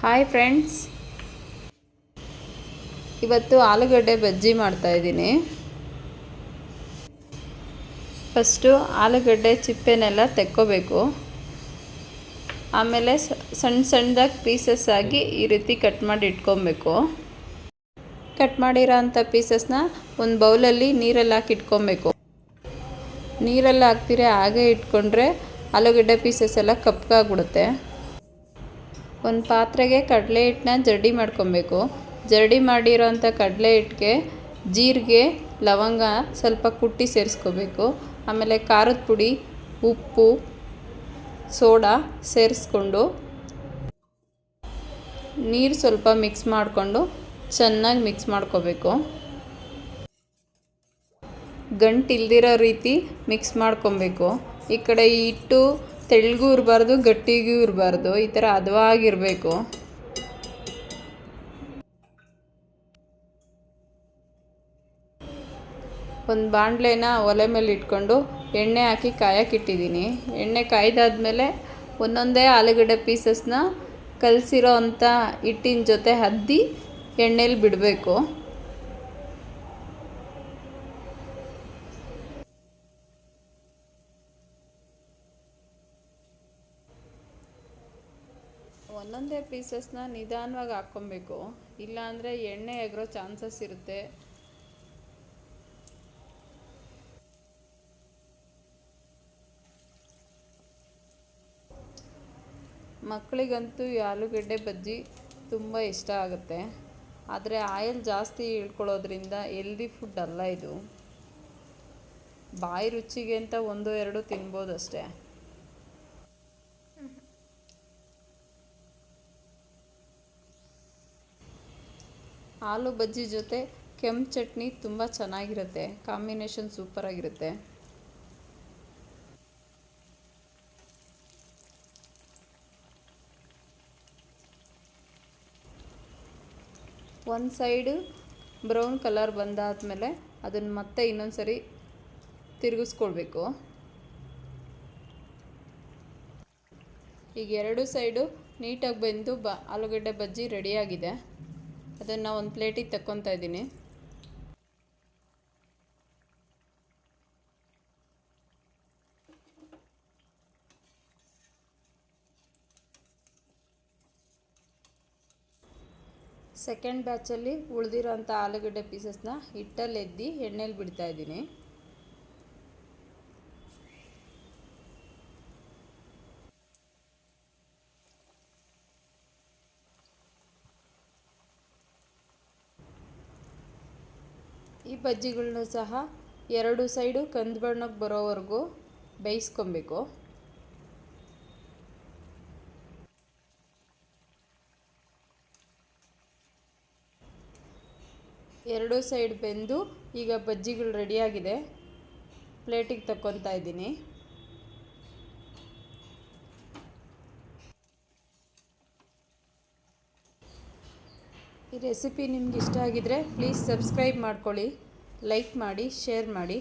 Hi friends ಇವತ್ತು ಆಲೂಗಡ್ಡೆ ಬಜ್ಜಿ ಮಾಡ್ತಾಯಿದ್ದೀನಿ ಫಸ್ಟು ಆಲೂಗಡ್ಡೆ ಚಿಪ್ಪೆನೆಲ್ಲ ತೆಕ್ಕೋಬೇಕು. ಆಮೇಲೆ ಸಣ್ಣ ಸಣ್ಣದಾಗಿ ಪೀಸಸ್ ಆಗಿ ಈ ರೀತಿ ಕಟ್ ಮಾಡಿ ಇಟ್ಕೊಬೇಕು. ಕಟ್ ಮಾಡಿರೋ ಅಂಥ ಪೀಸಸ್ನ ಒಂದು ಬೌಲಲ್ಲಿ ನೀರಲ್ಲಿ ಹಾಕಿ ಇಟ್ಕೊಬೇಕು. ನೀರಲ್ಲಿ ಹಾಕ್ತೀರಿ ಹಾಗೆ ಇಟ್ಕೊಂಡ್ರೆ ಆಲೂಗಡ್ಡೆ ಪೀಸಸ್ ಎಲ್ಲ ಕಪ್ಪಾಗ್ಬಿಡುತ್ತೆ. ಒಂದು ಪಾತ್ರೆಗೆ ಕಡಲೆ ಹಿಟ್ಟನ್ನ ಜರಡಿ ಮಾಡ್ಕೊಬೇಕು. ಜರಡಿ ಮಾಡಿರೋಂಥ ಕಡಲೆ ಹಿಟ್ಟಿಗೆ ಜೀರಿಗೆ, ಲವಂಗ ಸ್ವಲ್ಪ ಕುಟ್ಟಿ ಸೇರಿಸ್ಕೋಬೇಕು. ಆಮೇಲೆ ಖಾರದ ಪುಡಿ, ಉಪ್ಪು, ಸೋಡಾ ಸೇರಿಸ್ಕೊಂಡು ನೀರು ಸ್ವಲ್ಪ ಮಿಕ್ಸ್ ಮಾಡಿಕೊಂಡು ಚೆನ್ನಾಗಿ ಮಿಕ್ಸ್ ಮಾಡ್ಕೋಬೇಕು. ಗಂಟಿಲ್ದಿರೋ ರೀತಿ ಮಿಕ್ಸ್ ಮಾಡ್ಕೊಬೇಕು. ಈ ಕಡೆ ಹಿಟ್ಟು ತೆಳ್ಳಗೂ ಇರಬಾರ್ದು, ಗಟ್ಟಿಗೂ ಇರಬಾರ್ದು, ಈ ಥರ ಹದವಾಗಿರಬೇಕು ಒಂದು ಬಾಣಲೆನ ಒಲೆ ಮೇಲೆ ಇಟ್ಕೊಂಡು ಎಣ್ಣೆ ಹಾಕಿ ಕಾಯಕ್ಕಿಟ್ಟಿದ್ದೀನಿ ಎಣ್ಣೆ ಕಾಯ್ದಾದ್ಮೇಲೆ ಒಂದೊಂದೇ ಆಲೂಗಡ್ಡೆ ಪೀಸಸ್ನ ಕಲಸಿರೋ ಅಂಥ ಹಿಟ್ಟಿನ ಜೊತೆ ಹದ್ದಿ ಎಣ್ಣೆಲಿ ಬಿಡಬೇಕು. ಒಂದೊಂದೇ ಪೀಸಸ್ನ ನಿಧಾನವಾಗಿ ಹಾಕ್ಕೊಬೇಕು. ಇಲ್ಲಾಂದರೆ ಎಣ್ಣೆ ಎಗರೋ ಚಾನ್ಸಸ್ ಇರುತ್ತೆ. ಮಕ್ಕಳಿಗಂತೂ ಆಲೂಗಡ್ಡೆ ಬಜ್ಜಿ ತುಂಬ ಇಷ್ಟ ಆಗುತ್ತೆ. ಆದರೆ ಆಯಿಲ್ ಜಾಸ್ತಿ ಇಳ್ಕೊಳ್ಳೋದ್ರಿಂದ ಎಲ್ದಿ ಫುಡ್ ಅಲ್ಲ ಇದು. ಬಾಯಿ ರುಚಿಗೆ ಅಂತ ಒಂದು, ಎರಡು ತಿನ್ಬೋದು ಆಲೂ ಬಜ್ಜಿ ಜೊತೆ ಕೆಂಪು ಚಟ್ನಿ ತುಂಬ ಚೆನ್ನಾಗಿರುತ್ತೆ. ಕಾಂಬಿನೇಷನ್ ಸೂಪರಾಗಿರುತ್ತೆ. ಒಂದು ಸೈಡು ಬ್ರೌನ್ ಕಲರ್ ಬಂದಾದಮೇಲೆ ಅದನ್ನು ಮತ್ತೆ ಇನ್ನೊಂದು ಸರಿ ತಿರುಗಿಸ್ಕೊಳ್ಬೇಕು. ಈಗ ಎರಡು ಸೈಡು ನೀಟಾಗಿ ಬೆಂದು ಬ ಆಲೂಗಡ್ಡೆ ಬಜ್ಜಿ ರೆಡಿಯಾಗಿದೆ. ಅದನ್ನು ಒಂದು ಪ್ಲೇಟಿಗೆ ತಕ್ಕೊತಾ ಇದ್ದೀನಿ. ಸೆಕೆಂಡ್ ಬ್ಯಾಚಲ್ಲಿ ಉಳಿದಿರೋಂಥ ಆಲೂಗಡ್ಡೆ ಪೀಸಸ್ನ ಹಿಟ್ಟಲ್ಲಿ ಎದ್ದಿ ಎಣ್ಣೆಲಿ ಬಿಡ್ತಾ ಬಜ್ಜಿಗಳನ್ನೂ ಸಹ ಎರಡು ಸೈಡು ಕಂದು ಬಣ್ಣಕ್ಕೆ ಬರೋವರೆಗೂ ಬೇಯಿಸ್ಕೊಬೇಕು. ಎರಡೂ ಸೈಡ್ ಬೆಂದು ಈಗ ಬಜ್ಜಿಗಳು ರೆಡಿಯಾಗಿದೆ. ಪ್ಲೇಟಿಗೆ ತಕ್ಕೊತಾ ಇದ್ದೀನಿ. ಈ ರೆಸಿಪಿ ನಿಮ್ಗೆ ಇಷ್ಟ ಆಗಿದ್ರೆ ಪ್ಲೀಸ್ ಸಬ್ಸ್ಕ್ರೈಬ್ ಮಾಡ್ಕೊಳ್ಳಿ. ಲೈಕ್ ಮಾಡಿ ಶೇರ್ ಮಾಡಿ.